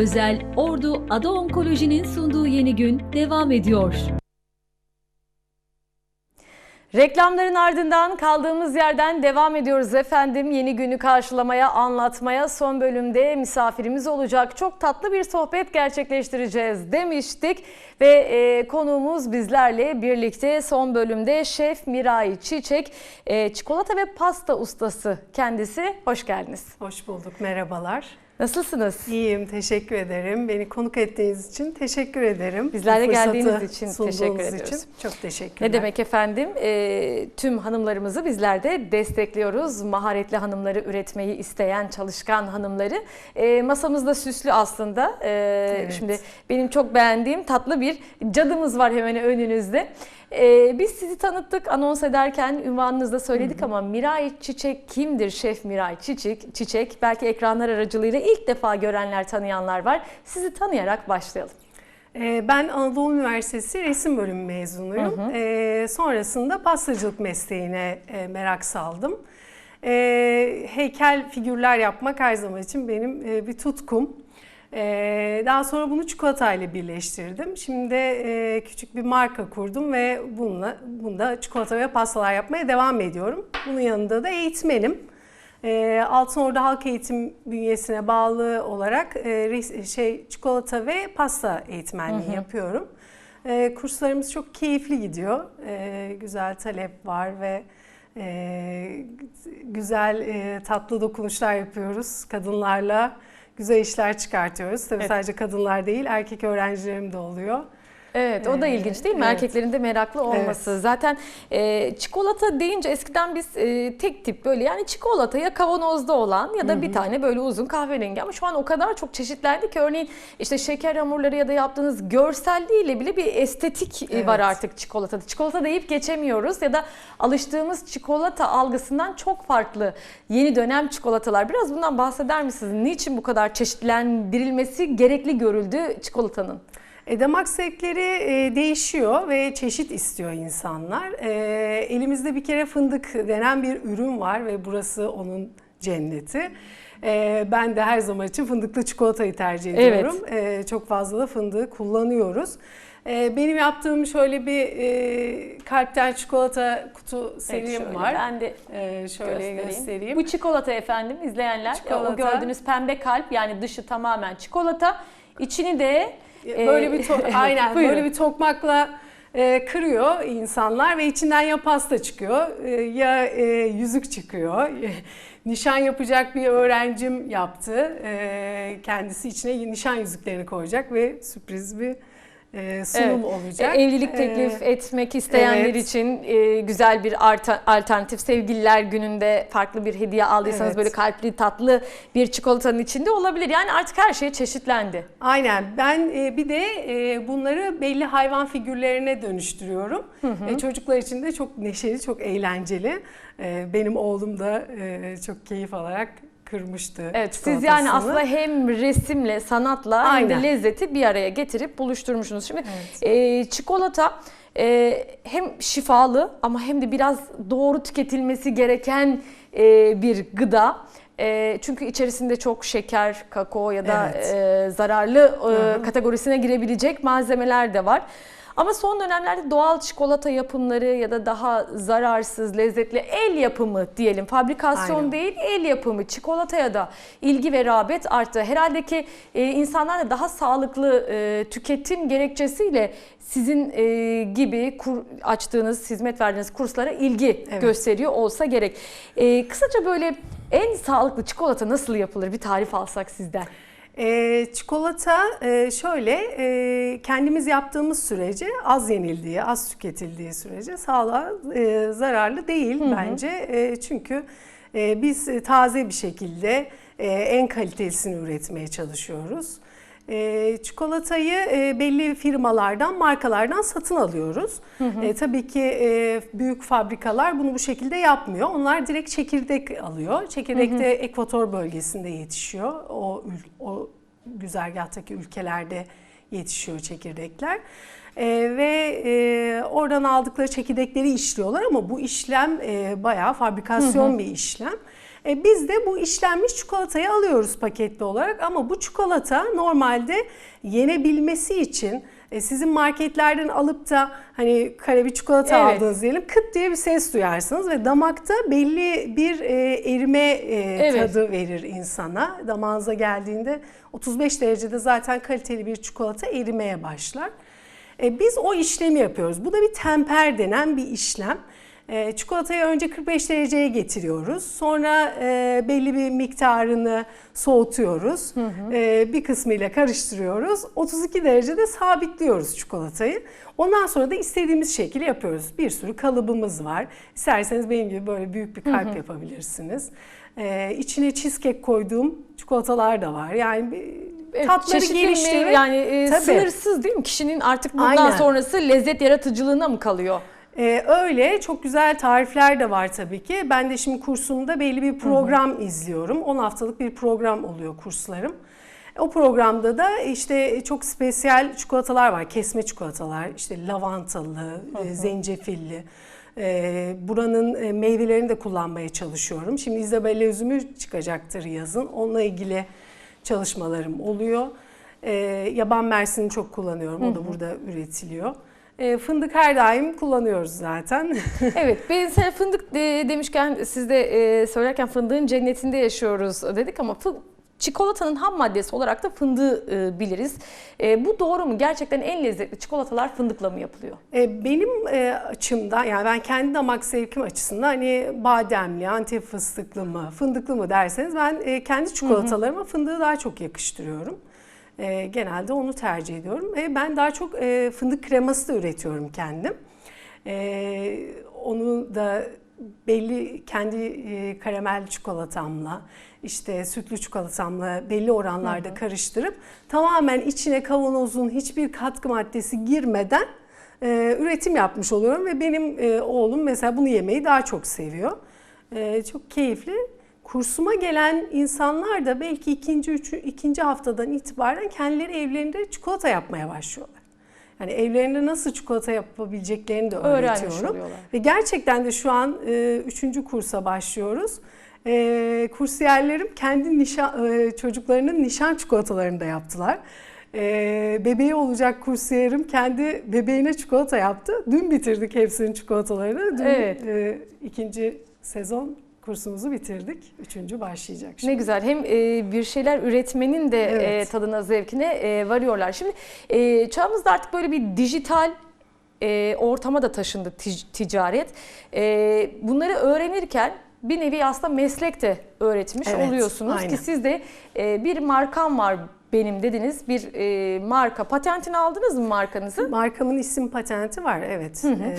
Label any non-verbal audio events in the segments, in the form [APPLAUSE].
özel Ordu Ada Onkoloji'nin sunduğu yeni gün devam ediyor. Reklamların ardından kaldığımız yerden devam ediyoruz efendim. Yeni günü karşılamaya, anlatmaya son bölümde misafirimiz olacak. Çok tatlı bir sohbet gerçekleştireceğiz demiştik. Ve e, konuğumuz bizlerle birlikte son bölümde Şef Miray Çiçek, e, çikolata ve pasta ustası kendisi. Hoş geldiniz. Hoş bulduk, merhabalar. Nasılsınız? İyiyim, teşekkür ederim. Beni konuk ettiğiniz için teşekkür ederim. Bizlerle geldiğiniz için teşekkür ediyoruz. Için çok teşekkürler. Ne demek efendim? E, tüm hanımlarımızı bizler de destekliyoruz. Maharetli hanımları üretmeyi isteyen çalışkan hanımları. E, masamızda süslü aslında. E, Evet. Şimdi benim çok beğendiğim tatlı bir cadımız var hemen önünüzde. E, biz sizi tanıttık anons ederken ünvanınızda söyledik ama Miray Çiçek kimdir Şef Miray Çiçek? Çiçek belki ekranlar aracılığıyla ilk defa görenler tanıyanlar var. Sizi tanıyarak başlayalım. Ee, Ben Anadolu Üniversitesi resim bölümü mezunuyum. Ee, sonrasında pastacılık mesleğine e, merak saldım. Ee, heykel figürler yapmak her zaman için benim e, bir tutkum. Ee, daha sonra bunu çikolatayla birleştirdim. Şimdi e, küçük bir marka kurdum ve bununla bunda çikolata ve pastalar yapmaya devam ediyorum. Bunun yanında da eğitmenim. E, Altınordu Halk Eğitim bünyesine bağlı olarak e, şey çikolata ve pasta eğitmenliği yapıyorum. E, kurslarımız çok keyifli gidiyor. E, güzel talep var ve e, güzel e, tatlı dokunuşlar yapıyoruz kadınlarla. Güzel işler çıkartıyoruz. Tabii Evet. sadece kadınlar değil, erkek öğrencilerim de oluyor. Evet o da Ee, ilginç değil mi? evet. Erkeklerin de meraklı olması. Zaten e, çikolata deyince eskiden biz e, tek tip böyle yani çikolata ya kavanozda olan ya da bir tane böyle uzun kahverengi ama şu an o kadar çok çeşitlendi ki örneğin işte şeker hamurları ya da yaptığınız görselliğiyle bile bir estetik e, var Evet. artık çikolatada. Çikolata deyip geçemiyoruz ya da alıştığımız çikolata algısından çok farklı yeni dönem çikolatalar. Biraz bundan bahseder misiniz? Niçin bu kadar çeşitlendirilmesi gerekli görüldü çikolatanın? E, damak zevkleri e, değişiyor ve çeşit istiyor insanlar. E, elimizde bir kere fındık denen bir ürün var ve burası onun cenneti. E, ben de her zaman için fındıklı çikolatayı tercih Evet. ediyorum. E, çok fazla da fındığı kullanıyoruz. E, benim yaptığım şöyle bir e, kalpten çikolata kutu serim şöyle var. ben de E, şöyle göstereyim. göstereyim. Bu çikolata efendim izleyenler. Çikolata. O gördüğünüz pembe kalp yani dışı tamamen çikolata. İçini de Böyle bir to- [LAUGHS] aynen buyurun. böyle bir tokmakla e, kırıyor insanlar ve içinden ya pasta çıkıyor e, ya e, yüzük çıkıyor. [LAUGHS] Nişan yapacak bir öğrencim yaptı. E, kendisi içine nişan yüzüklerini koyacak ve sürpriz bir e, sunum Evet. olacak. E, Evlilik teklif E, etmek isteyenler evet. için e, güzel bir arta- alternatif. Sevgililer gününde farklı bir hediye aldıysanız Evet. böyle kalpli tatlı bir çikolatanın içinde olabilir. Yani artık her şey çeşitlendi. Aynen. Ben e, bir de e, bunları belli hayvan figürlerine dönüştürüyorum. E, çocuklar için de çok neşeli, çok eğlenceli. E, benim oğlum da e, çok keyif alarak kırmıştı. Evet siz yani aslında hem resimle, sanatla hem Aynen. de lezzeti bir araya getirip buluşturmuşsunuz. Şimdi e, çikolata e, hem şifalı ama hem de biraz doğru tüketilmesi gereken e, bir gıda. E, çünkü içerisinde çok şeker, kakao ya da Evet. e, zararlı e, kategorisine girebilecek malzemeler de var. Ama son dönemlerde doğal çikolata yapımları ya da daha zararsız, lezzetli el yapımı diyelim. Fabrikasyon Aynen. değil, el yapımı çikolataya da ilgi ve rağbet arttı. Herhalde ki e, insanlar da daha sağlıklı e, tüketim gerekçesiyle sizin e, gibi kur, açtığınız, hizmet verdiğiniz kurslara ilgi Evet. gösteriyor olsa gerek. E, kısaca böyle en sağlıklı çikolata nasıl yapılır? Bir tarif alsak sizden. E, çikolata e, şöyle e, kendimiz yaptığımız sürece az yenildiği, az tüketildiği sürece sağlığa e, zararlı değil bence. E, çünkü e, biz taze bir şekilde e, en kalitesini üretmeye çalışıyoruz. E, çikolatayı e, belli firmalardan, markalardan satın alıyoruz. E, tabii ki e, büyük fabrikalar bunu bu şekilde yapmıyor. Onlar direkt çekirdek alıyor. Çekirdek de ekvator bölgesinde yetişiyor. O, o güzergahtaki ülkelerde yetişiyor çekirdekler. E, ve e, oradan aldıkları çekirdekleri işliyorlar ama bu işlem e, bayağı fabrikasyon bir işlem. E, biz de bu işlenmiş çikolatayı alıyoruz paketli olarak ama bu çikolata normalde yenebilmesi için e, sizin marketlerden alıp da hani kare bir çikolata Evet. aldınız diyelim kıt diye bir ses duyarsınız ve damakta belli bir e, erime e, Evet. tadı verir insana. Damağınıza geldiğinde 35 derecede zaten kaliteli bir çikolata erimeye başlar. E, biz o işlemi yapıyoruz. Bu da bir temper denen bir işlem. E, çikolatayı önce 45 dereceye getiriyoruz. Sonra e, belli bir miktarını soğutuyoruz. E, bir kısmıyla karıştırıyoruz. 32 derecede sabitliyoruz çikolatayı. Ondan sonra da istediğimiz şekli yapıyoruz. Bir sürü kalıbımız var. İsterseniz benim gibi böyle büyük bir kalp yapabilirsiniz. E, içine cheesecake koyduğum çikolatalar da var. Yani bir- tatları geliştirmek. Yani e, Tabii. sınırsız değil mi? Kişinin artık bundan Aynen. sonrası lezzet yaratıcılığına mı kalıyor? Ee, öyle çok güzel tarifler de var tabii ki. Ben de şimdi kursumda belli bir program izliyorum. 10 haftalık bir program oluyor kurslarım. O programda da işte çok spesiyel çikolatalar var. Kesme çikolatalar, işte lavantalı, e, zencefilli. Ee, buranın e, meyvelerini de kullanmaya çalışıyorum. Şimdi Isabella üzümü çıkacaktır yazın. Onunla ilgili çalışmalarım oluyor. Ee, yaban mersini çok kullanıyorum. O da burada üretiliyor. Ee, fındık her daim kullanıyoruz zaten. [LAUGHS] Evet, ben sen fındık e, demişken siz de e, söylerken fındığın cennetinde yaşıyoruz dedik ama çikolatanın ham maddesi olarak da fındığı e, biliriz. E, bu doğru mu? Gerçekten en lezzetli çikolatalar fındıkla mı yapılıyor? Ee, benim e, açımdan yani ben kendi damak zevkim açısından hani bademli, antep fıstıklı mı, fındıklı mı derseniz ben e, kendi çikolatalarıma fındığı daha çok yakıştırıyorum. E, genelde onu tercih ediyorum. ve ben daha çok e, fındık kreması da üretiyorum kendim. E, onu da belli kendi e, karamel çikolatamla işte sütlü çikolatamla belli oranlarda karıştırıp tamamen içine kavanozun hiçbir katkı maddesi girmeden e, üretim yapmış oluyorum ve benim e, oğlum mesela bunu yemeyi daha çok seviyor. E, çok keyifli. Kursuma gelen insanlar da belki ikinci, üçü, ikinci haftadan itibaren kendileri evlerinde çikolata yapmaya başlıyorlar. Yani evlerinde nasıl çikolata yapabileceklerini de öğretiyorum. Ve gerçekten de şu an e, üçüncü kursa başlıyoruz. E, kursiyerlerim kendi nişan, e, çocuklarının nişan çikolatalarını da yaptılar. E, bebeği olacak kursiyerim kendi bebeğine çikolata yaptı. Dün bitirdik hepsinin çikolatalarını. Dün Evet. e, ikinci sezon kursumuzu bitirdik. Üçüncü başlayacak şimdi. Ne güzel. Hem e, bir şeyler üretmenin de Evet. e, tadına, zevkine e, varıyorlar. Şimdi e, çağımızda artık böyle bir dijital e, ortama da taşındı tic- ticaret. E, bunları öğrenirken bir nevi aslında meslek de öğretmiş Evet, oluyorsunuz aynen. ki siz de e, bir markam var benim dediniz. Bir e, marka patentini aldınız mı markanızı? Markamın isim patenti var evet. E,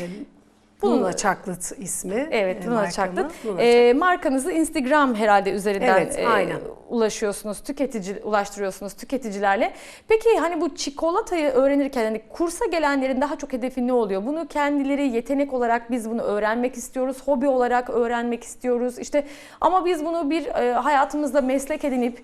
Bunu- Chocolate ismi. Evet, e, Luna markamın. Chocolate. Luna Ee, markanızı Instagram herhalde üzerinden Evet, e, aynen. ulaşıyorsunuz, tüketici ulaştırıyorsunuz tüketicilerle. Peki hani bu çikolatayı öğrenirken hani kursa gelenlerin daha çok hedefi ne oluyor? Bunu kendileri yetenek olarak biz bunu öğrenmek istiyoruz, hobi olarak öğrenmek istiyoruz. İşte ama biz bunu bir e, hayatımızda meslek edinip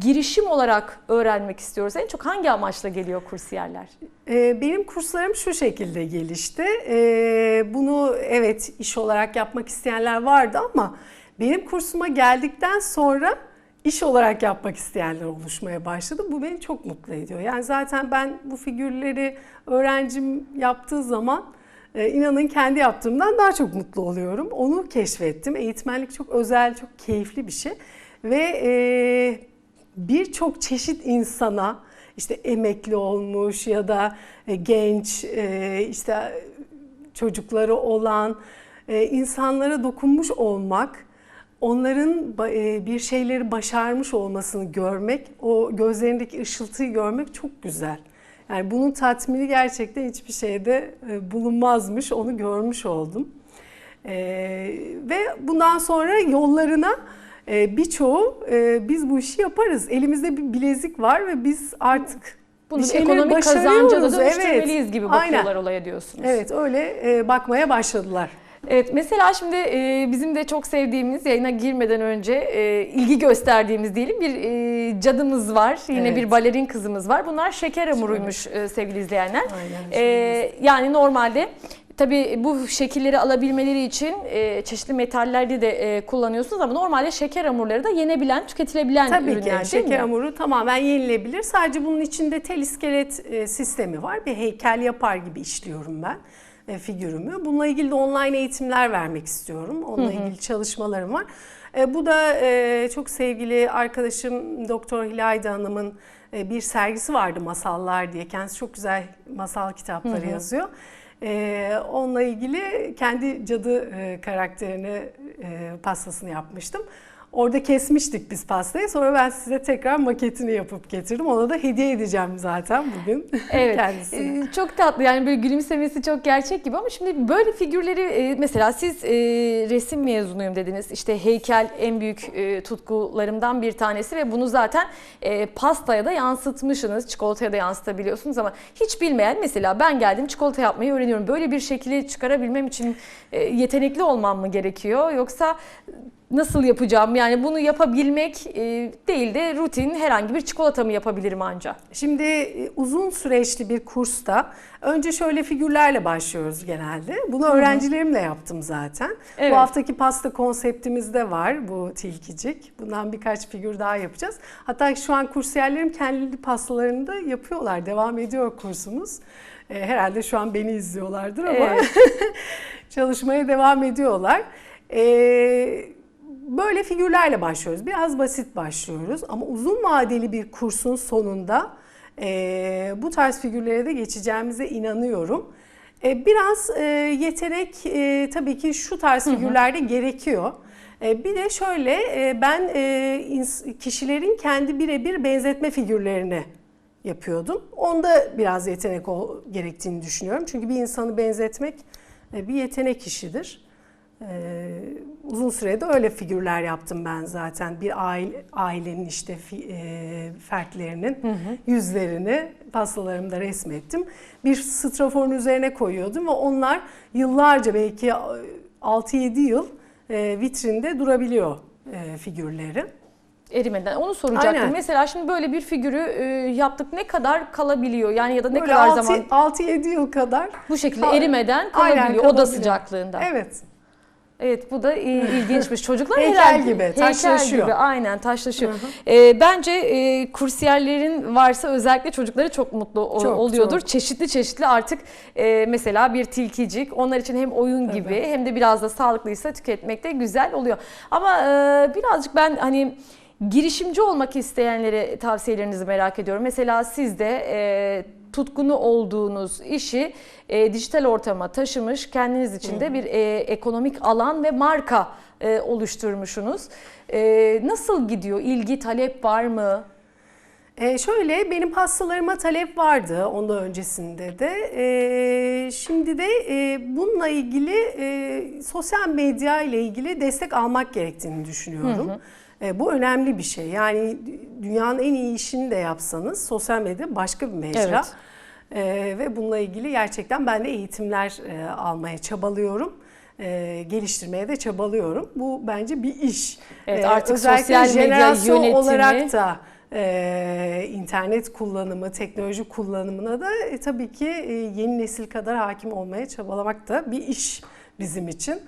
girişim olarak öğrenmek istiyoruz. En çok hangi amaçla geliyor kursiyerler? Ee, Benim kurslarım şu şekilde gelişti. Ee, Bunu evet iş olarak yapmak isteyenler vardı ama benim kursuma geldikten sonra iş olarak yapmak isteyenler oluşmaya başladı. Bu beni çok mutlu ediyor. Yani zaten ben bu figürleri öğrencim yaptığı zaman e, inanın kendi yaptığımdan daha çok mutlu oluyorum. Onu keşfettim. Eğitmenlik çok özel, çok keyifli bir şey. Ve e, birçok çeşit insana işte emekli olmuş ya da e, genç işte çocukları olan e, insanlara dokunmuş olmak, onların e, bir şeyleri başarmış olmasını görmek, o gözlerindeki ışıltıyı görmek çok güzel. Yani bunun tatmini gerçekten hiçbir şeyde e, bulunmazmış, onu görmüş oldum. E, ve bundan sonra yollarına e, birçoğu e, biz bu işi yaparız. Elimizde bir bilezik var ve biz artık Bunu bir ekonomik kazanca da dönüştürmeliyiz gibi Aynen. bakıyorlar olaya diyorsunuz. Evet öyle e, bakmaya başladılar. Evet mesela şimdi e, bizim de çok sevdiğimiz yayına girmeden önce e, ilgi gösterdiğimiz diyelim bir e, cadımız var. Yine Evet. bir balerin kızımız var. Bunlar şeker hamuruymuş e, sevgili izleyenler. Aynen, E, yani normalde tabii bu şekilleri alabilmeleri için e, çeşitli metalleri de e, kullanıyorsunuz ama normalde şeker hamurları da yenebilen, tüketilebilen Tabii ürünler ki yani değil şeker mi? hamuru tamamen yenilebilir. Sadece bunun içinde tel iskelet e, sistemi var. Bir heykel yapar gibi işliyorum ben e, figürümü. Bununla ilgili de online eğitimler vermek istiyorum. Onunla ilgili çalışmalarım var. E, bu da e, çok sevgili arkadaşım Doktor Hilayda Hanım'ın e, bir sergisi vardı Masallar diye. Kendisi çok güzel masal kitapları yazıyor. E, onunla ilgili kendi cadı e, karakterini e, pastasını yapmıştım. Orada kesmiştik biz pastayı. Sonra ben size tekrar maketini yapıp getirdim. Ona da hediye edeceğim zaten bugün [LAUGHS] Evet. kendisine. Ee, çok tatlı yani böyle gülümsemesi çok gerçek gibi ama şimdi böyle figürleri e, mesela siz e, resim mezunuyum dediniz. İşte heykel en büyük e, tutkularımdan bir tanesi ve bunu zaten e, pastaya da yansıtmışsınız. Çikolataya da yansıtabiliyorsunuz ama hiç bilmeyen mesela ben geldim çikolata yapmayı öğreniyorum. Böyle bir şekli çıkarabilmem için e, yetenekli olmam mı gerekiyor yoksa nasıl yapacağım? Yani bunu yapabilmek e, değil de rutin herhangi bir çikolata mı yapabilirim ancak? Şimdi e, uzun süreçli bir kursta önce şöyle figürlerle başlıyoruz genelde. Bunu öğrencilerimle yaptım zaten. Evet. Bu haftaki pasta konseptimiz de var bu tilkicik. Bundan birkaç figür daha yapacağız. Hatta şu an kursiyerlerim kendi pastalarını da yapıyorlar. Devam ediyor kursumuz. E, Herhalde şu an beni izliyorlardır ama Evet. [LAUGHS] çalışmaya devam ediyorlar. E, böyle figürlerle başlıyoruz. Biraz basit başlıyoruz ama uzun vadeli bir kursun sonunda e, bu tarz figürlere de geçeceğimize inanıyorum. E, biraz e, yetenek e, tabii ki şu tarz figürlerde gerekiyor. E, bir de şöyle e, ben e, kişilerin kendi birebir benzetme figürlerini yapıyordum. Onda biraz yetenek gerektiğini düşünüyorum. Çünkü bir insanı benzetmek e, bir yetenek işidir. Ee, uzun sürede öyle figürler yaptım ben zaten. Bir aile, ailenin işte fi- e, fertlerinin yüzlerini pastalarımda resmettim. Bir straforun üzerine koyuyordum ve onlar yıllarca belki 6-7 yıl e, vitrinde durabiliyor e, figürleri. erimeden. Onu soracaktım. Aynen. Mesela şimdi böyle bir figürü e, yaptık. Ne kadar kalabiliyor? Yani ya da ne Böyle kadar altı- zaman 6-7 yıl kadar. bu şekilde erimeden Aynen, kalabiliyor oda kalabiliyor. sıcaklığında. Evet. Evet. bu da ilginçmiş. Çocuklar Heykel herhalde- gibi, heykel taşlaşıyor. gibi, aynen taşlaşıyor. E, bence e, kursiyerlerin varsa özellikle çocukları çok mutlu o- Çok, oluyordur. çok. Çeşitli çeşitli artık e, mesela bir tilkicik onlar için hem oyun gibi Evet. hem de biraz da sağlıklıysa tüketmek de güzel oluyor. Ama e, birazcık ben hani girişimci olmak isteyenlere tavsiyelerinizi merak ediyorum. Mesela siz de e, tutkunu olduğunuz işi e, dijital ortama taşımış, kendiniz için de bir e, ekonomik alan ve marka e, oluşturmuşsunuz. E, nasıl gidiyor? İlgi, talep var mı? Ee, şöyle benim pastalarıma talep vardı ondan öncesinde de. Ee, şimdi de e, bununla ilgili e, sosyal medya ile ilgili destek almak gerektiğini düşünüyorum. E, bu önemli bir şey. Yani dünyanın en iyi işini de yapsanız sosyal medya başka bir mecra. Evet. E, ve bununla ilgili gerçekten ben de eğitimler e, almaya çabalıyorum. E, geliştirmeye de çabalıyorum. Bu bence bir iş. Evet, E, artık özellikle sosyal medya yönetimi- olarak da e, internet kullanımı, teknoloji kullanımına da e, tabii ki e, yeni nesil kadar hakim olmaya çabalamak da bir iş bizim için.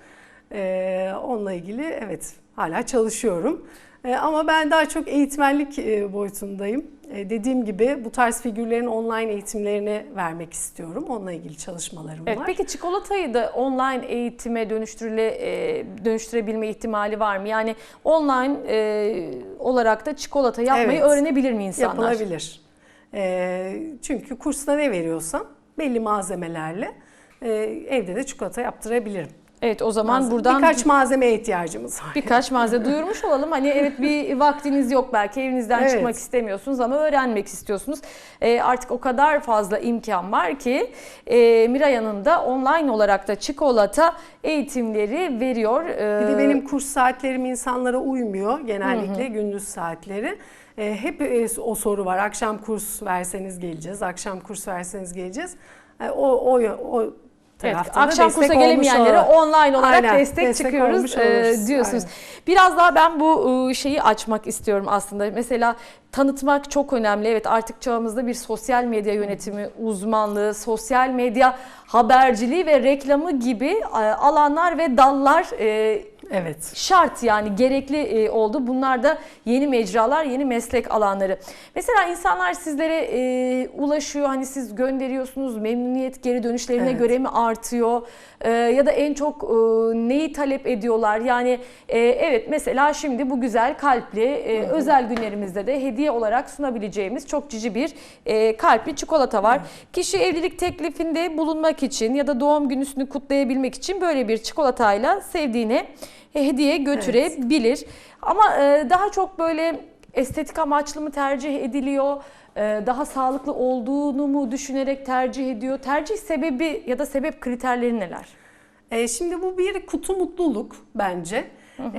E, onunla ilgili evet hala çalışıyorum. E, ama ben daha çok eğitmenlik e, boyutundayım. E, dediğim gibi bu tarz figürlerin online eğitimlerini vermek istiyorum. Onunla ilgili çalışmalarım Evet, var. peki çikolatayı da online eğitime dönüştürüle, e, dönüştürebilme ihtimali var mı? Yani online e, olarak da çikolata yapmayı Evet. öğrenebilir mi insanlar? Yapılabilir. E, çünkü kursta ne veriyorsam belli malzemelerle e, evde de çikolata yaptırabilirim. Evet o zaman Malzeme- buradan birkaç malzemeye ihtiyacımız var. birkaç malzeme duyurmuş olalım. Hani evet bir [LAUGHS] vaktiniz yok belki evinizden Evet. çıkmak istemiyorsunuz ama öğrenmek istiyorsunuz. Ee, artık o kadar fazla imkan var ki e, Miray Hanım da online olarak da çikolata eğitimleri veriyor. Ee, Bir de benim kurs saatlerim insanlara uymuyor genellikle gündüz saatleri. E, hep e, o soru var. Akşam kurs verseniz geleceğiz. Akşam kurs verseniz geleceğiz. E, o, o o Evet, akşam kursa gelemeyenlere olalım. online olarak Aynen, destek, destek çıkıyoruz e, diyorsunuz. Aynen. Biraz daha ben bu e, şeyi açmak istiyorum aslında. Mesela tanıtmak çok önemli. Evet artık çağımızda bir sosyal medya yönetimi uzmanlığı, sosyal medya haberciliği ve reklamı gibi e, alanlar ve dallar e, Evet. şart yani gerekli e, oldu. Bunlar da yeni mecralar, yeni meslek alanları. Mesela insanlar sizlere e, ulaşıyor. Hani siz gönderiyorsunuz. Memnuniyet geri dönüşlerine Evet. göre mi artıyor? E, ya da en çok e, neyi talep ediyorlar? Yani e, evet mesela şimdi bu güzel kalpli e, özel günlerimizde de hediye olarak sunabileceğimiz çok cici bir e, kalpli çikolata var. Kişi evlilik teklifinde bulunmak için ya da doğum günüsünü kutlayabilmek için böyle bir çikolatayla sevdiğine hediye götürebilir. Ama e, daha çok böyle estetik amaçlı mı tercih ediliyor? E, Daha sağlıklı olduğunu mu düşünerek tercih ediyor? Tercih sebebi ya da sebep kriterleri neler? E, şimdi bu bir kutu mutluluk bence.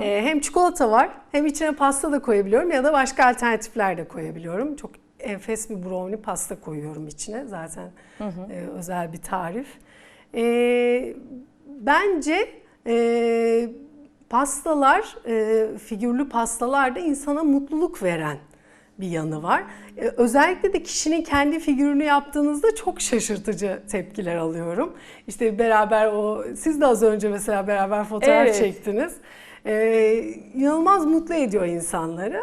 E, hem çikolata var hem içine pasta da koyabiliyorum ya da başka alternatifler de koyabiliyorum. Çok enfes bir brownie pasta koyuyorum içine zaten e, özel bir tarif. E, bence e, pastalar, e, figürlü pastalar da insana mutluluk veren bir yanı var. Ee, Özellikle de kişinin kendi figürünü yaptığınızda çok şaşırtıcı tepkiler alıyorum. İşte beraber o, siz de az önce mesela beraber fotoğraf Evet. çektiniz. Ee, inanılmaz mutlu ediyor insanları.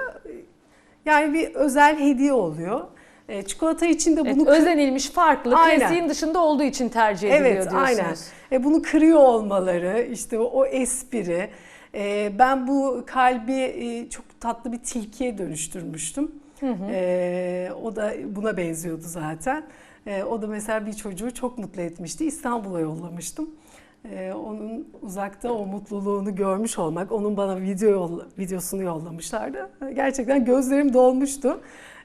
Yani bir özel hediye oluyor. Ee, çikolata için de Evet, bunu kır- özenilmiş, farklı, Aynen. klasiğin dışında olduğu için tercih ediliyor Evet, diyorsunuz. aynen. E, bunu kırıyor olmaları, işte o, o espri. E, ben bu kalbi e, çok tatlı bir tilkiye dönüştürmüştüm. E, o da buna benziyordu zaten. E, o da mesela bir çocuğu çok mutlu etmişti. İstanbul'a yollamıştım. E, onun uzakta o mutluluğunu görmüş olmak, onun bana video yolla- videosunu yollamışlardı. Gerçekten gözlerim dolmuştu.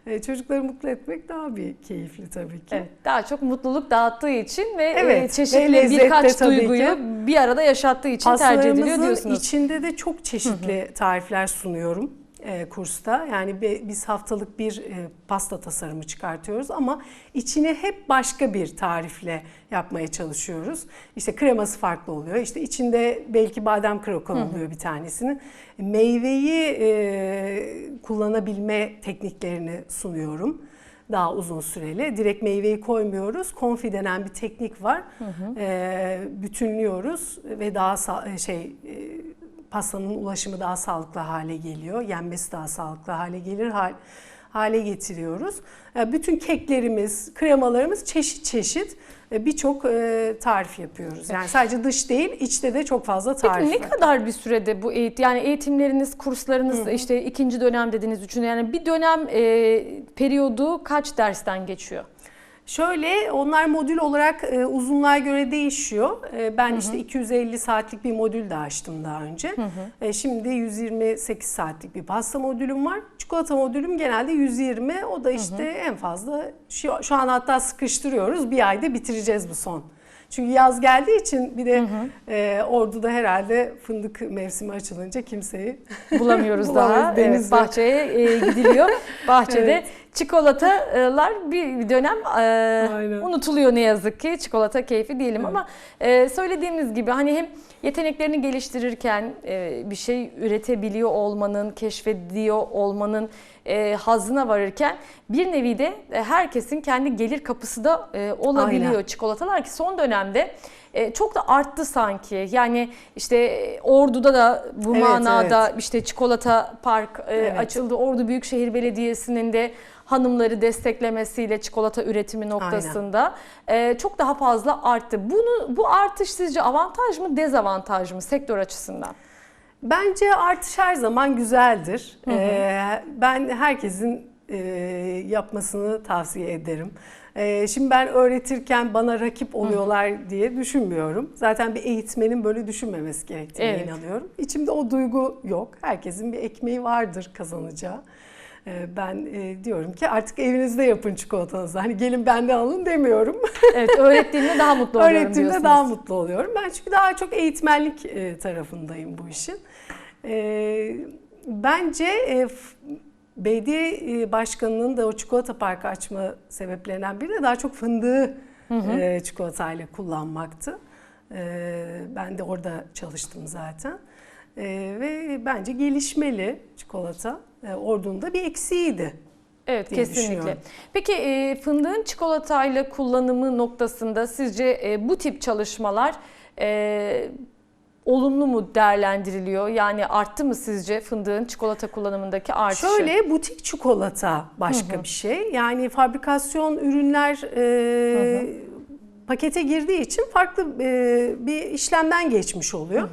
E, çocukları mutlu etmek daha bir keyifli tabii ki. Evet, daha çok mutluluk dağıttığı için ve Evet, e, ve çeşitli de birkaç duyguyu ki. bir arada yaşattığı için tercih ediliyor diyorsunuz. içinde de çok çeşitli tarifler sunuyorum e, kursta. Yani bi- biz haftalık bir e, pasta tasarımı çıkartıyoruz ama içini hep başka bir tarifle yapmaya çalışıyoruz. İşte kreması farklı oluyor. İşte içinde belki badem krokon oluyor bir tanesinin. Meyveyi e, kullanabilme tekniklerini sunuyorum daha uzun süreli. Direkt meyveyi koymuyoruz. Konfi denen bir teknik var. Ee, bütünlüyoruz ve daha sa- şey e, pastanın ulaşımı daha sağlıklı hale geliyor. Yenmesi daha sağlıklı hale gelir hal, hale getiriyoruz. Ee, bütün keklerimiz, kremalarımız çeşit çeşit e, birçok e, tarif yapıyoruz. Yani sadece dış değil, içte de çok fazla tarif Peki ne kadar bir sürede bu eğitim yani eğitimleriniz, kurslarınız işte ikinci dönem dediniz, üçüncü yani bir dönem e, periyodu kaç dersten geçiyor? Şöyle onlar modül olarak e, uzunluğa göre değişiyor. E, ben işte 250 saatlik bir modül de açtım daha önce. E, şimdi 128 saatlik bir pasta modülüm var. Çikolata modülüm genelde 120. O da işte en fazla şu, şu an hatta sıkıştırıyoruz. Bir ayda bitireceğiz bu son. Çünkü yaz geldiği için bir de e, Ordu'da herhalde fındık mevsimi açılınca kimseyi Bulamıyoruz [LAUGHS] Bulamayız, daha. Evet, denizde. bahçeye e, gidiliyor. [LAUGHS] Bahçede Evet. Çikolatalar bir dönem e, unutuluyor ne yazık ki. Çikolata keyfi diyelim ama e, söylediğimiz gibi hani hem yeteneklerini geliştirirken e, bir şey üretebiliyor olmanın, keşfediyor olmanın e, hazına varırken bir nevi de e, herkesin kendi gelir kapısı da e, olabiliyor Aynen. çikolatalar ki son dönemde e, çok da arttı sanki. Yani işte e, Ordu'da da bu Evet, manada işte çikolata park e, Evet. açıldı. Ordu Büyükşehir Belediyesi'nin de hanımları desteklemesiyle çikolata üretimi noktasında e, çok daha fazla arttı. Bunu bu artış sizce avantaj mı dezavantaj mı sektör açısından? Bence artış her zaman güzeldir. Ee, ben herkesin e, yapmasını tavsiye ederim. Ee, şimdi ben öğretirken bana rakip oluyorlar diye düşünmüyorum. Zaten bir eğitmenin böyle düşünmemesi gerektiğine Evet. inanıyorum. İçimde o duygu yok. Herkesin bir ekmeği vardır kazanacağı. Ee, Ben e, diyorum ki artık evinizde yapın çikolatanızı. Hani gelin benden alın demiyorum. [LAUGHS] Evet öğrettiğinde daha mutlu oluyorum Öğrettiğimde diyorsunuz. daha mutlu oluyorum. Ben çünkü daha çok eğitmenlik e, tarafındayım bu işin. E, bence e, belediye e, başkanının da o çikolata parkı açma sebeplerinden biri de daha çok fındığı e, çikolatayla kullanmaktı. Ee, ben de orada çalıştım zaten. Ee, ve bence gelişmeli çikolata. Ee, Ordu'nun da bir eksiğiydi. Evet kesinlikle. Peki e, fındığın çikolatayla kullanımı noktasında sizce e, bu tip çalışmalar e, olumlu mu değerlendiriliyor? Yani arttı mı sizce fındığın çikolata kullanımındaki artışı? Şöyle butik çikolata başka bir şey. Yani fabrikasyon ürünler e, pakete girdiği için farklı e, bir işlemden geçmiş oluyor.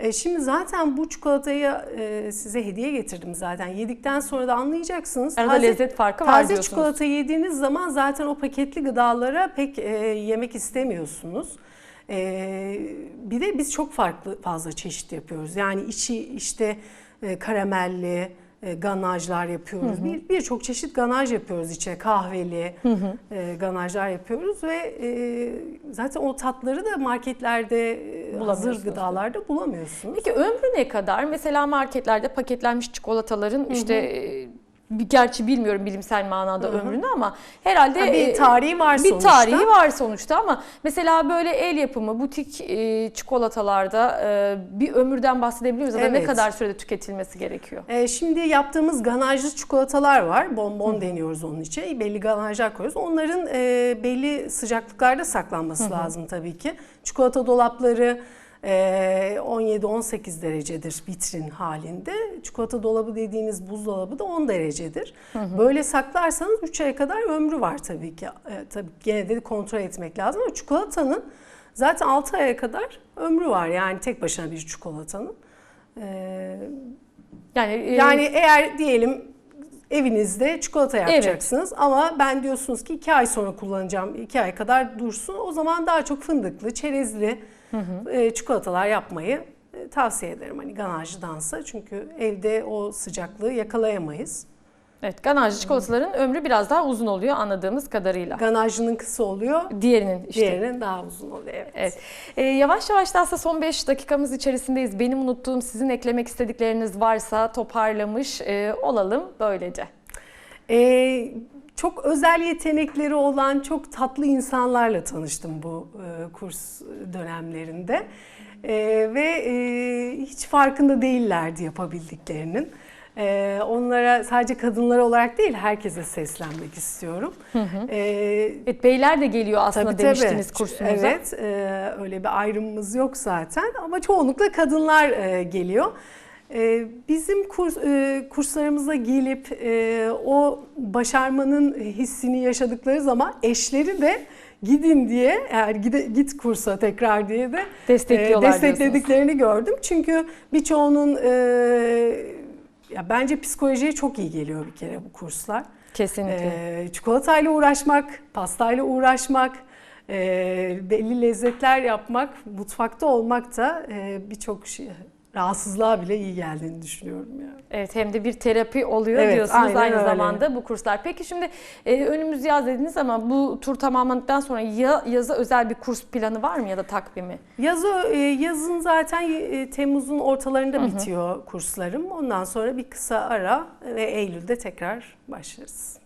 E, şimdi zaten bu çikolatayı e, size hediye getirdim zaten. Yedikten sonra da anlayacaksınız. Arada lezzet farkı var Taze diyorsunuz. çikolata yediğiniz zaman zaten o paketli gıdalara pek e, yemek istemiyorsunuz. E, bir de biz çok farklı fazla çeşit yapıyoruz. Yani içi işte e, karamelli, e, ganajlar yapıyoruz. Bir Birçok çeşit ganaj yapıyoruz içe. Kahveli e, ganajlar yapıyoruz ve e, zaten o tatları da marketlerde e, hazır gıdalarda bulamıyorsunuz. Peki ömrü ne kadar? Mesela marketlerde paketlenmiş çikolataların işte e, bir- gerçi bilmiyorum bilimsel manada ömrünü ama herhalde Ha, bir e, tarihi var bir sonuçta. tarihi var sonuçta ama mesela böyle el yapımı butik e, çikolatalarda e, bir ömürden bahsedebiliyoruz ya da ne Evet. kadar sürede tüketilmesi gerekiyor? Ee, şimdi yaptığımız ganajlı çikolatalar var. Bonbon deniyoruz onun için. Belli ganajlar koyuyoruz. Onların e, belli sıcaklıklarda saklanması lazım tabii ki. Çikolata dolapları e, 17-18 derecedir vitrin halinde. Çikolata dolabı dediğiniz buzdolabı da 10 derecedir. Böyle saklarsanız 3 aya kadar ömrü var tabii ki. E, tabii gene de kontrol etmek lazım ama çikolatanın zaten 6 aya kadar ömrü var. Yani tek başına bir çikolatanın. Ee, Yani e, yani eğer diyelim evinizde çikolata yapacaksınız ama ben diyorsunuz ki iki ay sonra kullanacağım, iki ay kadar dursun. O zaman daha çok fındıklı, çerezli e, çikolatalar yapmayı e, tavsiye ederim. Hani ganajlıdansa çünkü evde o sıcaklığı yakalayamayız. evet ganajlı çikolataların ömrü biraz daha uzun oluyor anladığımız kadarıyla. Ganajlının kısa oluyor, Diğerinin işte diğerinin daha uzun oluyor. Evet. Evet. Ee, yavaş yavaş da aslında son 5 dakikamız içerisindeyiz. Benim unuttuğum sizin eklemek istedikleriniz varsa toparlamış e, olalım böylece. Ee, çok özel yetenekleri olan çok tatlı insanlarla tanıştım bu e, kurs dönemlerinde. Ee, ve e, hiç farkında değillerdi yapabildiklerinin. Ee, onlara sadece kadınlar olarak değil herkese seslenmek istiyorum. Ee, Evet beyler de geliyor aslında Tabii, demiştiniz tabii. kursunuza. Evet, e, öyle bir ayrımımız yok zaten ama çoğunlukla kadınlar e, geliyor. E, bizim kurs, e, kurslarımıza gelip e, o başarmanın hissini yaşadıkları zaman eşleri de gidin diye eğer gide, git kursa tekrar diye de Destekliyorlar desteklediklerini gördüm. Çünkü birçoğunun e, ya bence psikolojiye çok iyi geliyor bir kere bu kurslar. Kesinlikle. Ee, çikolatayla uğraşmak, pastayla uğraşmak, e, belli lezzetler yapmak, mutfakta olmak da e, birçok şey, rahatsızlığa bile iyi geldiğini düşünüyorum yani. Evet hem de bir terapi oluyor Evet, diyorsunuz aynı öyle. zamanda bu kurslar. Peki şimdi e, önümüz yaz dediniz ama bu tur tamamlandıktan sonra ya, yaza özel bir kurs planı var mı ya da takvimi? Yazı, e, yazın zaten e, Temmuz'un ortalarında bitiyor kurslarım. Ondan sonra bir kısa ara ve Eylül'de tekrar başlarız.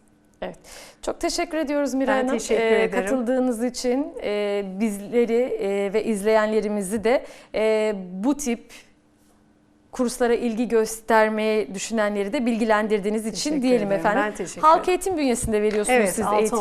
Evet. Çok teşekkür ediyoruz Miray Ben Hanım. teşekkür Ee, ederim. Katıldığınız için e, bizleri e, ve izleyenlerimizi de e, bu tip kurslara ilgi göstermeye düşünenleri de bilgilendirdiğiniz için Teşekkür diyelim ederim. efendim. Ben teşekkür Halk eğitim bünyesinde veriyorsunuz Evet, siz Halk. Eğitim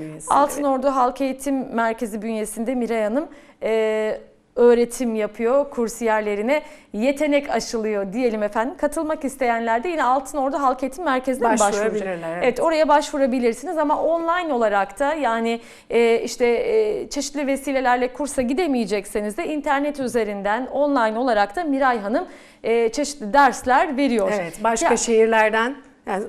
Bünyesi'nde, Altınordu Halk Eğitim Merkezi bünyesinde Miray Hanım e, öğretim yapıyor kursiyerlerine yetenek aşılıyor diyelim efendim. Katılmak isteyenler de yine Altınordu Halk Eğitim Merkezi'ne? Başvurabilirler, evet. evet oraya başvurabilirsiniz ama online olarak da yani e, işte e, çeşitli vesilelerle kursa gidemeyecekseniz de internet üzerinden online olarak da Miray Hanım e, çeşitli dersler veriyor. Evet, başka Ya- şehirlerden yani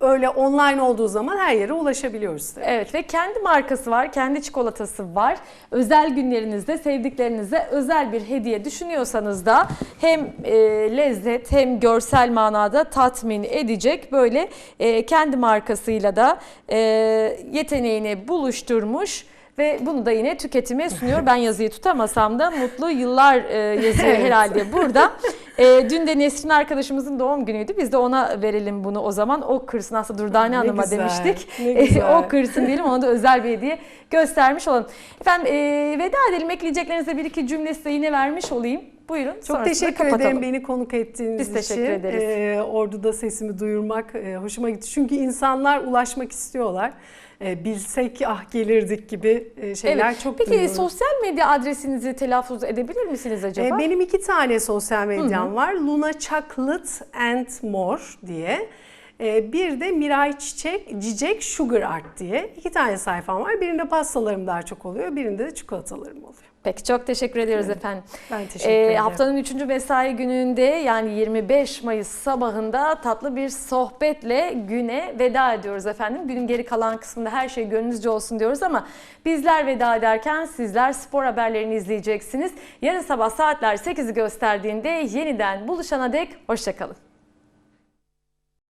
öyle online olduğu zaman her yere ulaşabiliyoruz. tabii. Evet ve kendi markası var, kendi çikolatası var. Özel günlerinizde sevdiklerinize özel bir hediye düşünüyorsanız da hem e, lezzet hem görsel manada tatmin edecek böyle e, kendi markasıyla da e, yeteneğini buluşturmuş ve bunu da yine tüketime sunuyor. Ben yazıyı tutamasam da mutlu yıllar e, yazıyor Evet. herhalde burada. E, dün de Nesrin arkadaşımızın doğum günüydü. Biz de ona verelim bunu o zaman. O kırsın aslında Durdane Ne Hanım'a güzel, demiştik. E, o kırsın diyelim ona da özel bir hediye göstermiş olalım. Efendim e, veda edelim. Ekleyeceklerinize bir iki cümle size yine vermiş olayım. Buyurun. Çok teşekkür kapatalım. ederim beni konuk ettiğiniz Biz için. teşekkür ederiz. Ee, Ordu'da sesimi duyurmak e, hoşuma gitti. Çünkü insanlar ulaşmak istiyorlar. E, bilsek ah gelirdik gibi e, şeyler Evet. çok Peki duyuyorum. sosyal medya adresinizi telaffuz edebilir misiniz acaba? E, benim iki tane sosyal medyam var. Luna Chocolate and More diye. E, bir de Miray Çiçek, Cicek Sugar Art diye. iki tane sayfam var. Birinde pastalarım daha çok oluyor. Birinde de çikolatalarım oluyor. Peki çok teşekkür ediyoruz efendim. Ben teşekkür Ee, ederim. haftanın 3. mesai gününde yani 25 Mayıs sabahında tatlı bir sohbetle güne veda ediyoruz efendim. Günün geri kalan kısmında her şey gönlünüzce olsun diyoruz ama bizler veda ederken sizler spor haberlerini izleyeceksiniz. Yarın sabah saatler 8'i gösterdiğinde yeniden buluşana dek hoşçakalın.